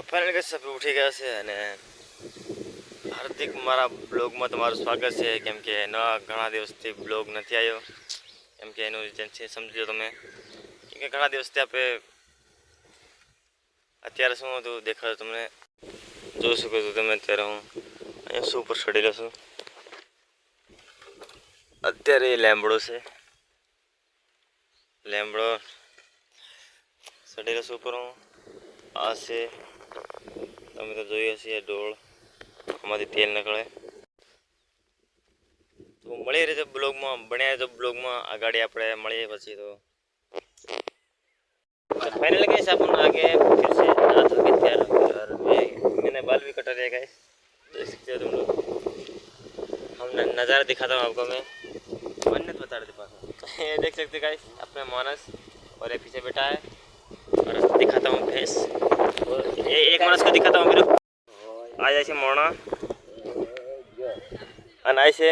તો ફાઇનલ કે સભી ઉઠી ગયા છે અને હાર્દિક મારા બ્લોગમાં તમારું સ્વાગત છે. કેમ કે નવા ઘણા દિવસથી બ્લોગ નથી આવ્યો. કેમ કે એનું જે છે સમજો તમે. કેમ કે ઘણા દિવસથી આપણે અત્યારે શું હતું દેખાડો તમને. જોઈ શકો છો તમે અત્યારે હું અહીંયા શું ઉપર ચડેલો છું. અત્યારે એ લેમ્બડો છે. લેમ્બડો ચડેલો છું ઉપર હું. આ છે તમે તો જોઈએ છીએ ડોળ આમાંથી તેલ નીકળે તો મળી રહેજો બ્લોગમાં બન્યા રહેજો બ્લોગમાં આગળ આપણે મળીએ પછી તો फाइनल गाइस अपन आगे फिर से रात हो गई तैयार हो गई और मैं मैंने बाल भी कटा दिया गाइस देख सकते हो तुम लोग हम न- नज़ारा दिखाता हूँ आपको मैं मन्नत बता रहे थे पास ये देख सकते हो गाइस अपने मानस और ये पीछे बैठा है વનસ્પતિ ખતમ કર્યું આ જાય છે મોણા. અને આ છે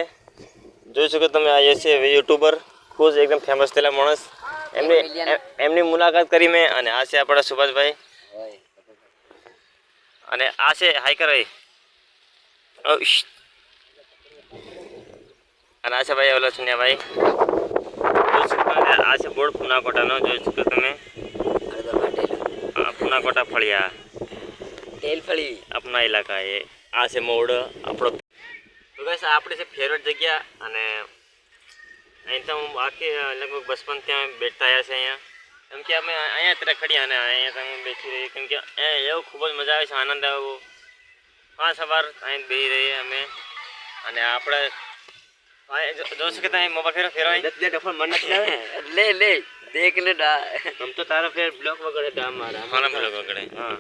જોઈ શકો તમે આ છે યુટ્યુબર ખુશ એકદમ ફેમસ થયેલા માણસ. એમની એમની મુલાકાત કરી મેં અને આ છે આપણા સુભાષભાઈ. અને આ છે હાઈકરભાઈ અને આ છે ભાઈ ઓલો સુનિયાભાઈ આ છે બોર્ડ પુનાકોટાનો જોઈ શકો તમે. પુનાકોટા ફળિયા. તેલ ફળી આપણા ઇલાકા એ આ છે મોડ આપણો તો guys, આ આપણી છે ફેવરેટ જગ્યા અને અહીં તો હું આખી અ, લગભગ બચપન ત્યાં બેઠતા આવ્યા છે અહીંયા કેમ કે અમે અહીંયા અત્યારે ખડીયા અને અહીંયા તો અમે બેસી રહીએ કેમ કે અહીંયા એવું ખૂબ જ મજા આવે છે આનંદ આવે એવો હા સવાર અહીં બેસી રહીએ અમે અને આપણે અહીં જો- જોઈ શકે ત્યાં મોબાઈલ ફેરો ફેરવાય લે લે દેખ ને ડા આમ તો તારો ફેર બ્લોક વગેરે ડા મારા મારા બ્લોક વગેરે હા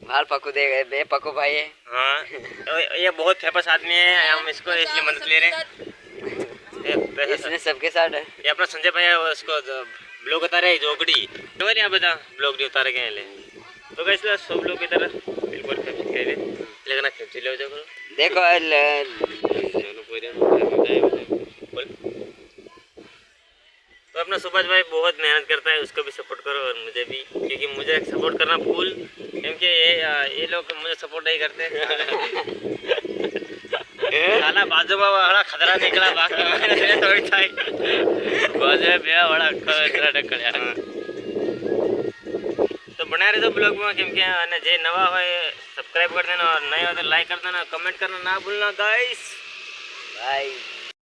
माल पको दे गए बे पको भाई। है। हाँ ये- बहुत फ़ेमस आदमी है हम इसको इसलिए मदद ले रहे हैं। इसने सबके साथ है। ये अपना संजय भाई है उसको ब्लॉग उतारे है जोगड़ी। खबर यहाँ बता ब्लॉग नहीं उतारे गए ले। तो कैसे सब लोग इधर बिल्कुल फ़ेमस कह रहे लेकिन आप ले जाओ देखो बोल तो अपना सुभाष भाई बहुत मेहनत करता है उसको भी सपोर्ट करो और मुझे भी क्योंकि मुझे सपोर्ट करना फुल ये लोग मुझे सपोर्ट नहीं करते। खाना बाजू में बड़ा खतरा निकला बाकी तो बाजू में बड़ा बड़ा खतरा टक्कर यार हाँ। तो बना रहे तो ब्लॉग में क्योंकि અને જે નવા હોય સબસ્ક્રાઇબ કરી દેના और नए हो तो लाइक कर देना कमेंट करना ना भूलना गाइस बाय